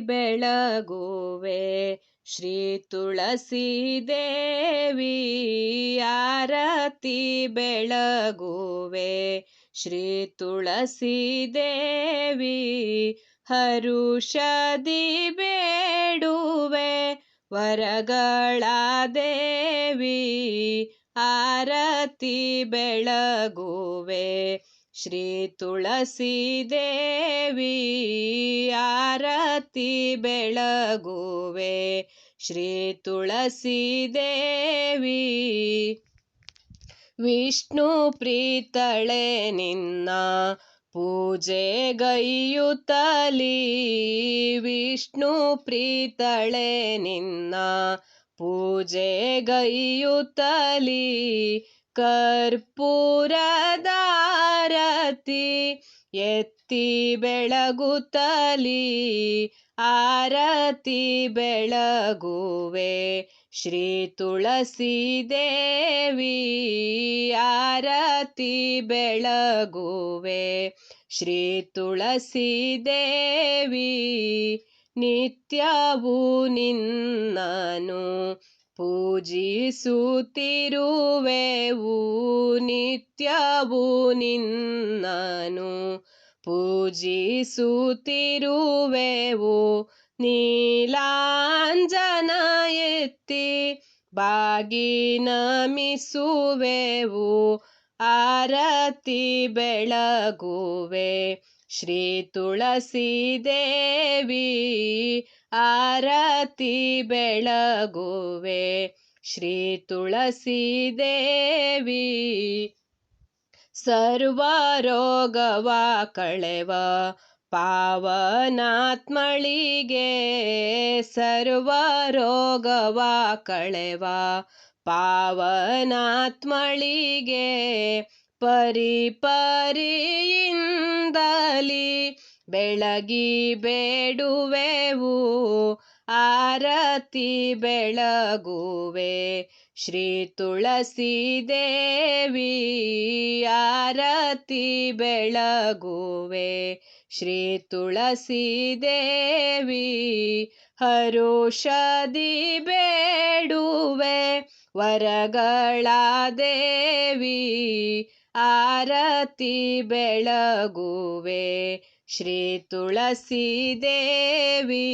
ಬೆಳಗುವೆ, ಶ್ರೀ ತುಳಸಿ ದೇವಿ ಆರತಿ ಬೆಳಗುವೆ, ಶ್ರೀ ತುಳಸಿ ದೇವಿ ಹರುಷದಿ ಬೇಡುವೆ ವರಗಳ ದೇವಿ ಆರತಿ ಬೆಳಗುವೆ. ಶ್ರೀ ತುಳಸಿ ದೇವಿ ಆರತಿ ಬೆಳಗುವೆ. ಶ್ರೀ ತುಳಸಿ ದೇವಿ, ವಿಷ್ಣು ಪ್ರೀತಳೆ ನಿನ್ನ ಪೂಜೆ ಗೈಯುತ್ತಲಿ. ವಿಷ್ಣು ಪ್ರೀತಳೆ ನಿನ್ನ ಪೂಜೆ ಗೈಯುತ್ತಲಿ. ಕರ್ಪೂರದಾರತಿ ಎತ್ತಿ ಬೆಳಗುತ್ತಲಿ, ಆರತಿ ಬೆಳಗುವೆ ಶ್ರೀ ತುಳಸಿ ದೇವಿ, ಆರತಿ ಬೆಳಗುವೆ ಶ್ರೀ ತುಳಸಿ ದೇವಿ, ನಿತ್ಯವೂ ನಿನ್ನನು ಪೂಜಿಸುತ್ತಿರುವೆವು ನಿತ್ಯವೂ ನಿನ್ನನು ಪೂಜಿಸುತ್ತಿರುವೆವು ನೀಲಾಂಜನ ಎತ್ತಿ ಬಾಗಿ ನಮಿಸುವೆವು ಆರತಿ ಬೆಳಗುವೆ. ಶ್ರೀ ತುಳಸಿ ದೇವಿ ಆರತಿ ಬೆಳಗುವೆ, ಶ್ರೀ ತುಳಸಿ ದೇವಿ ಸರ್ವ ರೋಗವ ಕಳೆವ, ಪಾವನಾತ್ಮಳಿಗೆ ಸರ್ವ ರೋಗವ ಕಳೆವ, ಪಾವನಾತ್ಮಳಿಗೆ ಪರಿ ಪರಿಯಿಂದಲಿ ಬೆಳಗಿ ಬೇಡುವೆವು, ಆರತಿ ಬೆಳಗುವೆ, ಶ್ರೀ ತುಳಸಿ ದೇವಿ ಆರತಿ ಬೆಳಗುವೆ, ಶ್ರೀ ತುಳಸಿ ದೇವಿ ಹರುಷದಿ ಬೇಡುವೆ ವರಗಳ ದೇವಿ ಆರತಿ ಬೆಳಗುವೆ ಶ್ರೀ ತುಳಸಿ ದೇವಿ.